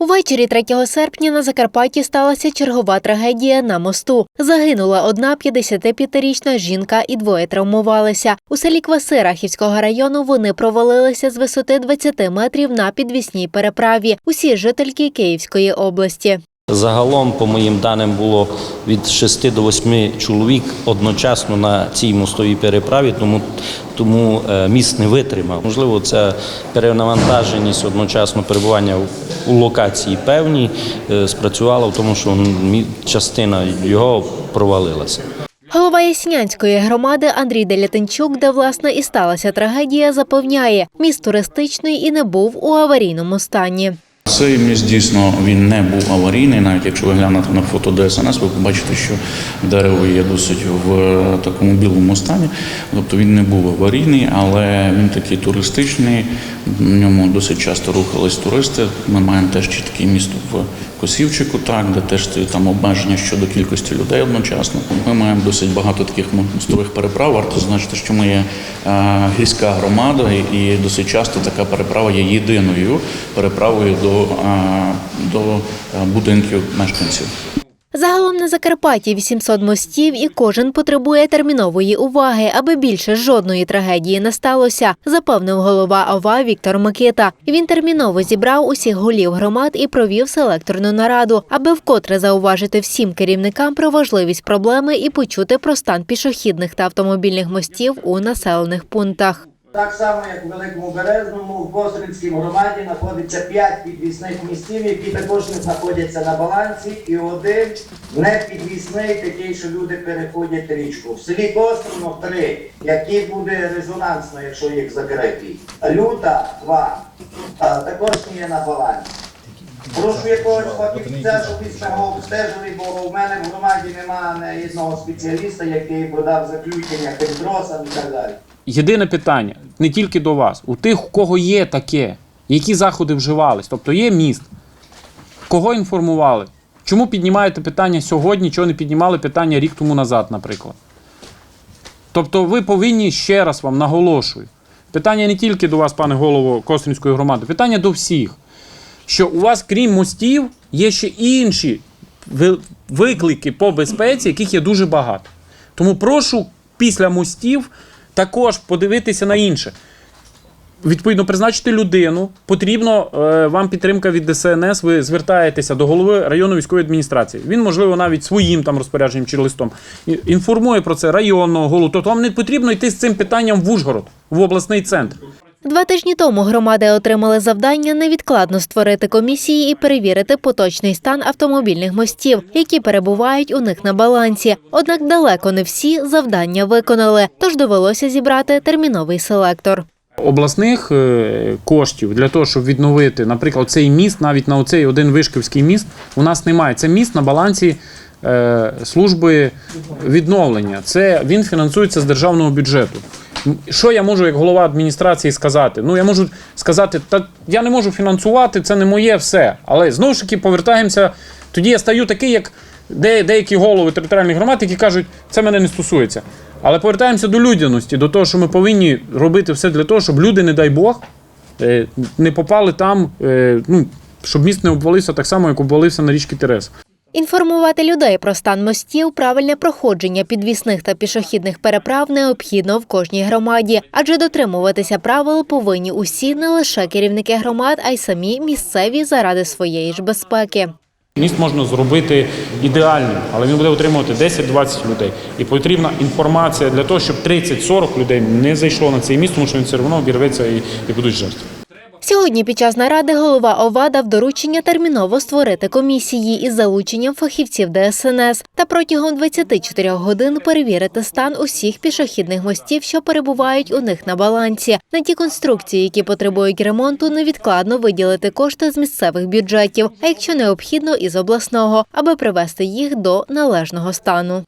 Увечері 3 серпня на Закарпатті сталася чергова трагедія на мосту. Загинула одна 55-річна жінка і двоє травмувалися. У селі Кваси Рахівського району вони провалилися з висоти 20 метрів на підвісній переправі. Усі жительки Київської області. Загалом, по моїм даним, було від 6 до 8 чоловік одночасно на цій мостовій переправі, тому, тому е, міст не витримав. Можливо, це перенавантаженість одночасно перебування у- локації певній е, спрацювала в тому, що частина його провалилася. Голова Яснянської громади Андрій Делятинчук, де власне і сталася трагедія, запевняє, міст туристичний і не був у аварійному стані. Цей міст дійсно він не був аварійний. Навіть якщо ви глянете на фото ДСНС, ви побачите, що дерево є досить в е, такому білому стані. Тобто він не був аварійний, але він такий туристичний. В ньому досить часто рухались туристи. Ми маємо теж чіткий міст в Косівчику, так де теж там обмеження щодо кількості людей одночасно. Ми маємо досить багато таких мостових переправ. Варто зазначити, що ми є гірська громада, і- і досить часто така переправа є єдиною переправою до, е, до е, будинків мешканців. Загалом на Закарпатті 800 мостів, і кожен потребує термінової уваги, аби більше жодної трагедії не сталося, запевнив голова ОВА Віктор Микита. Він терміново зібрав усіх голів громад і провів селекторну нараду, аби вкотре зауважити всім керівникам про важливість проблеми і почути про стан пішохідних та автомобільних мостів у населених пунктах. Так само, як у Великому Березному, в Костринській громаді знаходиться 5 підвісних містів, які також не знаходяться на балансі, і один не підвісний, такий, що люди переходять річку. В селі Кострино три, які буде резонансно, якщо їх закрити. Люта два, також не є на балансі. Прошу якогось фахівця, щоб із цього обстежили, бо в мене в громаді немає одного спеціаліста, який подав заключення пентросам і так далі. Єдине питання не тільки до вас, у тих, у кого є таке, які заходи вживались, тобто є міст, кого інформували? Чому піднімаєте питання сьогодні, чого не піднімали питання рік тому назад, наприклад? Тобто ви повинні ще раз вам наголошую. Питання не тільки до вас, пане голово Костринської громади, питання до всіх. Що у вас, крім мостів, є ще інші виклики по безпеці, яких є дуже багато. Тому прошу після мостів також подивитися на інше. Відповідно, призначити людину. Потрібно е, вам підтримка від ДСНС. Ви звертаєтеся до голови районної військової адміністрації. Він, можливо, навіть своїм там розпорядженням чи листом інформує про це районного голову. Тобто вам не потрібно йти з цим питанням в Ужгород, в обласний центр. Два тижні тому громади отримали завдання невідкладно створити комісії і перевірити поточний стан автомобільних мостів, які перебувають у них на балансі. Однак далеко не всі завдання виконали, тож довелося зібрати терміновий селектор. обласних е, коштів для того, щоб відновити, наприклад, цей міст, навіть на оцей один вишківський міст, у нас немає. Це міст на балансі е, служби відновлення. Це він фінансується з державного бюджету. Що я можу як голова адміністрації сказати? Ну я можу сказати, та я не можу фінансувати, це не моє все. Але знову ж таки повертаємося. Тоді я стаю такий, як де, деякі голови територіальних громад, які кажуть, це мене не стосується. Але повертаємося до людяності, до того, що ми повинні робити все для того, щоб люди, не дай Бог, е, не попали там, е, ну, щоб міст не обвалився так само, як обвалився на річці Терес. Інформувати людей про стан мостів, правильне проходження підвісних та пішохідних переправ необхідно в кожній громаді, адже дотримуватися правил повинні усі не лише керівники громад, а й самі місцеві заради своєї ж безпеки. Міст можна зробити ідеальним, але він буде отримувати 10-20 людей. І потрібна інформація для того, щоб 30-40 людей не зайшло на цей міст, тому що він все одно обірветься і, будуть жертви. Сьогодні під час наради голова ОВА дав доручення терміново створити комісії із залученням фахівців ДСНС та протягом 24 годин перевірити стан усіх пішохідних мостів, що перебувають у них на балансі. На ті конструкції, які потребують ремонту, невідкладно виділити кошти з місцевих бюджетів, а якщо необхідно, із обласного, аби привести їх до належного стану.